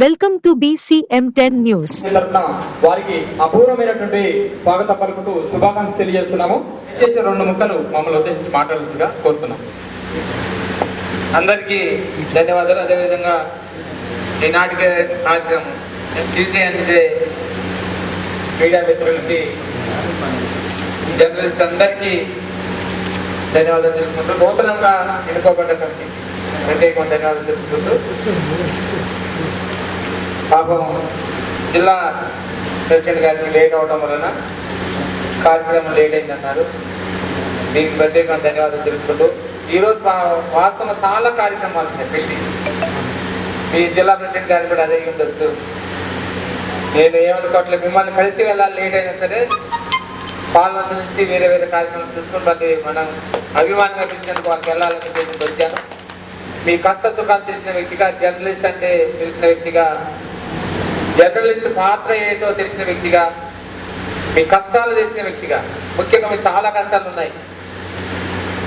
Welcome to BCM ten news వారికి అపూర్వమైనటువంటి స్వాగత పలుకుతూ శుభాకాంక్షలు తెలియజేస్తున్నాము. చేసే రెండు ముక్కలు మమ్మల్ని ఉద్దేశించి మాట్లాడుతుందిగా కోరుతున్నాం. అందరికీ ధన్యవాదాలు. అదేవిధంగా ఈనాటికి కార్యక్రమం అందించే మీడియా మిత్రులకి జర్నలిస్ట్ అందరికీ ధన్యవాదాలు తెలుపుకుంటూ నూతనంగా ఎన్నుకోబడ్డ కమిటీ ప్రత్యేకమైన ధన్యవాదాలు తెలుపుకుంటూ పాపం జిల్లా ప్రెసిడెంట్ గారికి లేట్ అవడం వలన కార్యక్రమం లేట్ అయిందన్నారు మీకు ప్రత్యేకంగా ధన్యవాదాలు తెలుపుకుంటూ ఈరోజు వాస్తవం చాలా కార్యక్రమాలు ఉన్నాయి పెళ్ళి. మీ జిల్లా ప్రెసిడెంట్ గారు కూడా అదే ఉండొచ్చు. నేను ఏమనుకోవట్లేదు మిమ్మల్ని కలిసి వెళ్ళాలి లేట్ అయినా సరే. పాల్వంత నుంచి వేరే వేరే కార్యక్రమం చూసుకుని మళ్ళీ మనం అభిమానంగా పిలిచినందుకు వాళ్ళకి వెళ్ళాలని చెప్పి వచ్చాను. మీ కష్ట సుఖాలు తెలిసిన వ్యక్తిగా జర్నలిస్ట్ అంటే తెలిసిన వ్యక్తిగా జర్నలిస్ట్ పాత్ర ఏంటో తెలిసిన వ్యక్తిగా మీ కష్టాలు తెలిసిన వ్యక్తిగా ముఖ్యంగా మీకు చాలా కష్టాలు ఉన్నాయి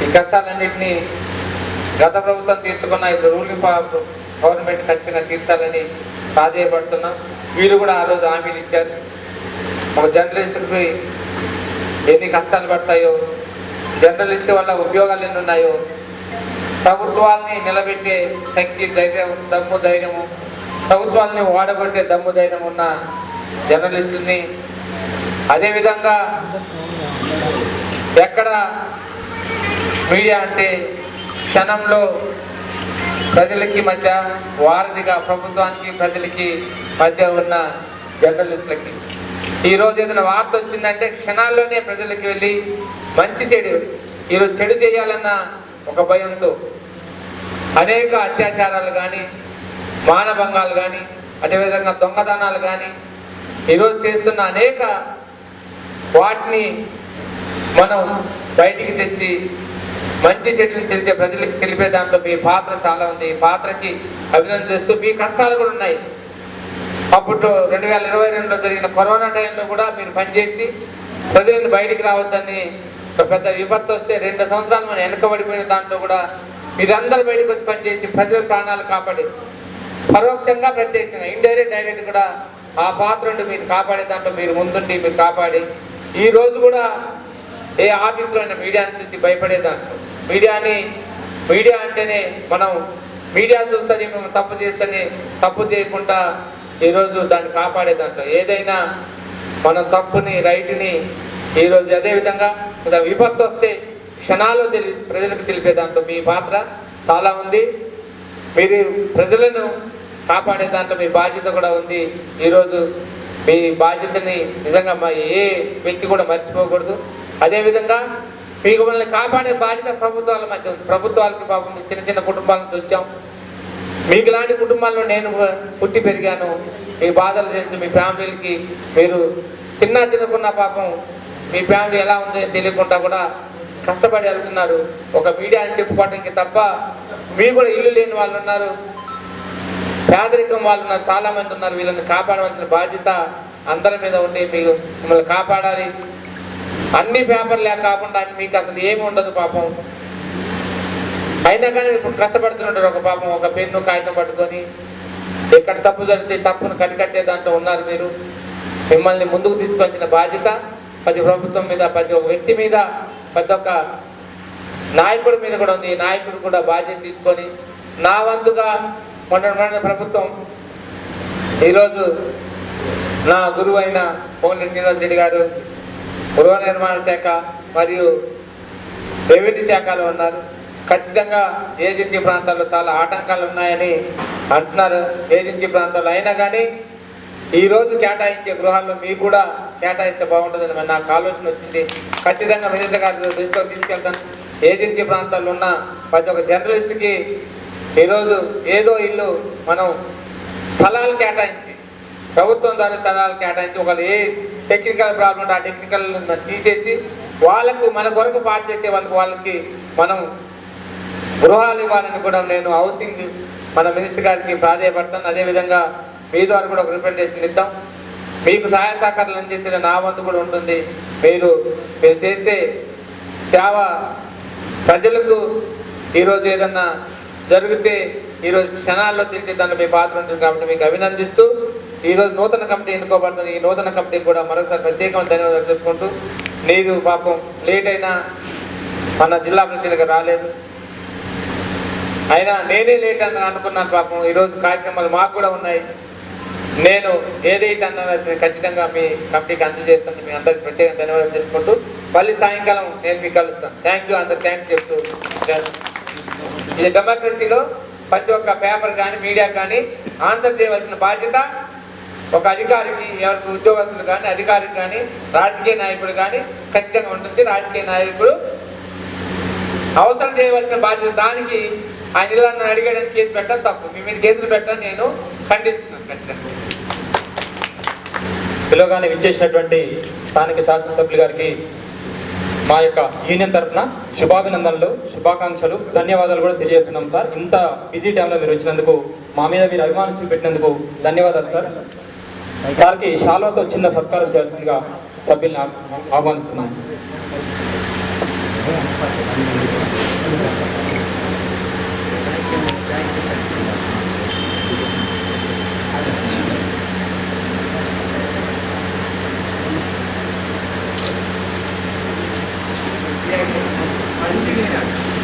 ఈ కష్టాలన్నింటినీ గత ప్రభుత్వం తీర్చుకున్న ఇప్పుడు రూలింగ్ గవర్నమెంట్ ఖచ్చితంగా తీర్చాలని సాధ్యపడుతున్నాం వీళ్ళు కూడా ఆ రోజు హామీలు ఇచ్చారు. ఒక జర్నలిస్టుకి ఎన్ని కష్టాలు పడతాయో జర్నలిస్ట్ వల్ల ఉద్యోగాలు ఎన్ని ఉన్నాయో ప్రభుత్వాల్ని నిలబెట్టే శక్తి ధైర్యం దమ్ము ధైర్యము ప్రభుత్వాలని వాడబట్టే దమ్ము ధైర్యం ఉన్న జర్నలిస్టుని అదేవిధంగా ఎక్కడ మీడియా అంటే క్షణంలో ప్రజలకి మధ్య వారధిగా ప్రభుత్వానికి ప్రజలకి మధ్య ఉన్న జర్నలిస్టులకి. ఈ రోజు ఏదైనా వార్త వచ్చిందంటే క్షణాల్లోనే ప్రజలకి వెళ్ళి మంచి చెడు ఈరోజు చెడు చేయాలన్న ఒక భయంతో అనేక అత్యాచారాలు కానీ మానభంగాలు కానీ అదేవిధంగా దొంగతనాలు కానీ ఈరోజు చేస్తున్న అనేక వాటిని మనం బయటికి తెచ్చి మంచి చెడుని తెలిసే ప్రజలకు తెలిపే దాంట్లో మీ పాత్ర చాలా ఉంది. ఈ పాత్రకి అభినందన చేస్తూ మీ కష్టాలు కూడా ఉన్నాయి. అప్పుడు రెండు వేల ఇరవై రెండులో జరిగిన కరోనా టైంలో కూడా మీరు పనిచేసి ప్రజలను బయటికి రావద్దని ఒక పెద్ద విపత్తు వస్తే రెండు సంవత్సరాలు మనం వెనకబడిపోయిన దాంట్లో కూడా మీరందరూ బయటకు వచ్చి పనిచేసి ప్రజల ప్రాణాలు కాపాడి పరోక్షంగా ప్రత్యక్షంగా ఇండైరెక్ట్ డైరెక్ట్ కూడా ఆ పాత్ర నుండి మీరు కాపాడే దాంట్లో మీరు ముందుండి మీరు కాపాడి ఈ రోజు కూడా ఏ ఆఫీసులో అయినా మీడియాని చూసి భయపడే దాంట్లో. మీడియాని మీడియా అంటేనే మనం మీడియా చూస్తే మేము తప్పు చేస్తేనే తప్పు చేయకుండా ఈరోజు దాన్ని కాపాడే దాంట్లో. ఏదైనా మన తప్పుని రైట్ని ఈరోజు అదేవిధంగా ఒక విపత్తు వస్తే క్షణాలు తెలి ప్రజలకు తెలిపే దాంట్లో మీ పాత్ర చాలా ఉంది. మీరు ప్రజలను కాపాడే దాంట్లో మీ బాధ్యత కూడా ఉంది. ఈరోజు మీ బాధ్యతని నిజంగా మా ఏ వ్యక్తి కూడా మర్చిపోకూడదు. అదేవిధంగా మీకు మనల్ని కాపాడే బాధ్యత ప్రభుత్వాల మధ్య ఉంది. ప్రభుత్వాలకి పాపం చిన్న చిన్న కుటుంబాలను వచ్చాం. మీకు లాంటి కుటుంబాల్లో నేను పుట్టి పెరిగాను. మీ బాధలు తెలుసు మీ ఫ్యామిలీకి మీరు తిన్నా తినకున్న పాపం మీ ఫ్యామిలీ ఎలా ఉందో తెలియకుండా కూడా కష్టపడి వెళ్తున్నారు. ఒక మీడియా అని చెప్పుకోవడానికి తప్ప మీ కూడా ఇల్లు లేని వాళ్ళు ఉన్నారు. పేదరికం వాళ్ళు ఉన్నారు చాలా మంది ఉన్నారు వీళ్ళని కాపాడవలసిన బాధ్యత అందరి మీద ఉండి మీకు మిమ్మల్ని కాపాడాలి. అన్ని పేపర్లే కాకుండా మీకు అసలు ఏమి ఉండదు పాపం. అయినా కానీ ఇప్పుడు కష్టపడుతుంటారు ఒక పాపం ఒక పెన్ను కాగితం పట్టుకొని ఎక్కడ తప్పు జరిగితే తప్పును కనికట్టే దాంట్లో ఉన్నారు మీరు. మిమ్మల్ని ముందుకు తీసుకొచ్చిన బాధ్యత ప్రతి ప్రభుత్వం మీద ప్రతి ఒక్క వ్యక్తి మీద ప్రతి ఒక్క నాయకుడి మీద కూడా ఉంది. నాయకుడు కూడా బాధ్యత తీసుకొని నా వంతుగా మొన్న మొన్న ప్రభుత్వం ఈరోజు నా గురువు అయిన కోమలి శ్రీనివాస్ రెడ్డి గారు గృహ నిర్మాణ శాఖ మరియు రెవెన్యూ శాఖలో ఉన్నారు. ఖచ్చితంగా ఏజెన్సీ ప్రాంతాల్లో చాలా ఆటంకాలు ఉన్నాయని అంటున్నారు. ఏజెన్సీ ప్రాంతాల్లో అయినా కానీ ఈరోజు కేటాయించే గృహాల్లో మీకు కూడా కేటాయిస్తే బాగుంటుందని నాకు ఆలోచన వచ్చింది. ఖచ్చితంగా మినిస్టర్ గారి దృష్టిలో తీసుకెళ్తాను. ఏజెన్సీ ప్రాంతాల్లో ఉన్న ప్రతి ఒక్క జర్నలిస్ట్కి ఈరోజు ఏదో ఇల్లు మనం స్థలాలు కేటాయించి ప్రభుత్వం ద్వారా స్థలాలు కేటాయించి ఒకళ్ళు ఏ టెక్నికల్ ప్రాబ్లం ఉంటే ఆ టెక్నికల్ తీసేసి వాళ్ళకు మన కొరకు పాటు చేసే వాళ్ళకి వాళ్ళకి మనం గృహాలు ఇవ్వాలని కూడా నేను హౌసింగ్ మన మినిస్టర్ గారికి ప్రాధాయపడతాను. అదేవిధంగా మీ ద్వారా కూడా ఒక రిప్రజెంటేషన్ ఇద్దాం మీకు సహాయ సహకారాలు అందించిన నా వంతు కూడా ఉంటుంది. మీరు మీరు చేసే సేవ ప్రజలకు ఈరోజు ఏదన్నా జరిగితే ఈరోజు క్షణాల్లో తీర్చిదాన్ని మీ పాత్ర కాబట్టి మీకు అభినందిస్తూ ఈరోజు నూతన కమిటీ ఎన్నుకోబడుతుంది. ఈ నూతన కమిటీ కూడా మరొకసారి ప్రత్యేకమైన ధన్యవాదాలు చెప్పుకుంటూ నీరు పాపం లేట్ అయినా మన జిల్లా పరిషత్కి రాలేదు. అయినా నేనే లేట్ అని అనుకున్నాను పాపం. ఈరోజు కార్యక్రమాలు మాకు కూడా ఉన్నాయి. నేను ఏదైతే అన్నది ఖచ్చితంగా మీ కమిటీకి అందజేస్తాను. మీ అందరికి ప్రత్యేక ధన్యవాదాలు తెలుసుకుంటూ మళ్ళీ సాయంకాలం నేను మీకు కలుస్తాను. థ్యాంక్ యూ అందరు థ్యాంక్ చెప్తూ ఇది డెమోక్రసీలో ప్రతి ఒక్క పేపర్ కానీ మీడియా కానీ ఆన్సర్ చేయవలసిన బాధ్యత ఒక అధికారికి ఎవరికి ఉద్యోగస్తులు కానీ అధికారికి కానీ రాజకీయ నాయకుడు కానీ ఖచ్చితంగా ఉంటుంది. రాజకీయ నాయకుడు అవసరం చేయవలసిన బాధ్యత దానికి ఆయన ఇలా నన్ను అడిగాడని కేసు పెట్టడం తప్పు. మీ మీద కేసులు పెట్టడం నేను ఖండిస్తున్నాను ఖచ్చితంగా. పిలవగానే విచ్చేసినటువంటి స్థానిక శాసనసభ్యులు గారికి మా యొక్క యూనియన్ తరఫున శుభాభినందనలు శుభాకాంక్షలు ధన్యవాదాలు కూడా తెలియజేస్తున్నాం సార్. ఇంత బిజీ టైంలో మీరు వచ్చినందుకు మా మీద మీరు అభిమానం చూపెట్టినందుకు ధన్యవాదాలు సార్. సార్కి షాల్వాతో చిన్న సత్కారం చేయాల్సిందిగా సభ్యుల్ని ఆహ్వానిస్తున్నాం. Thank you.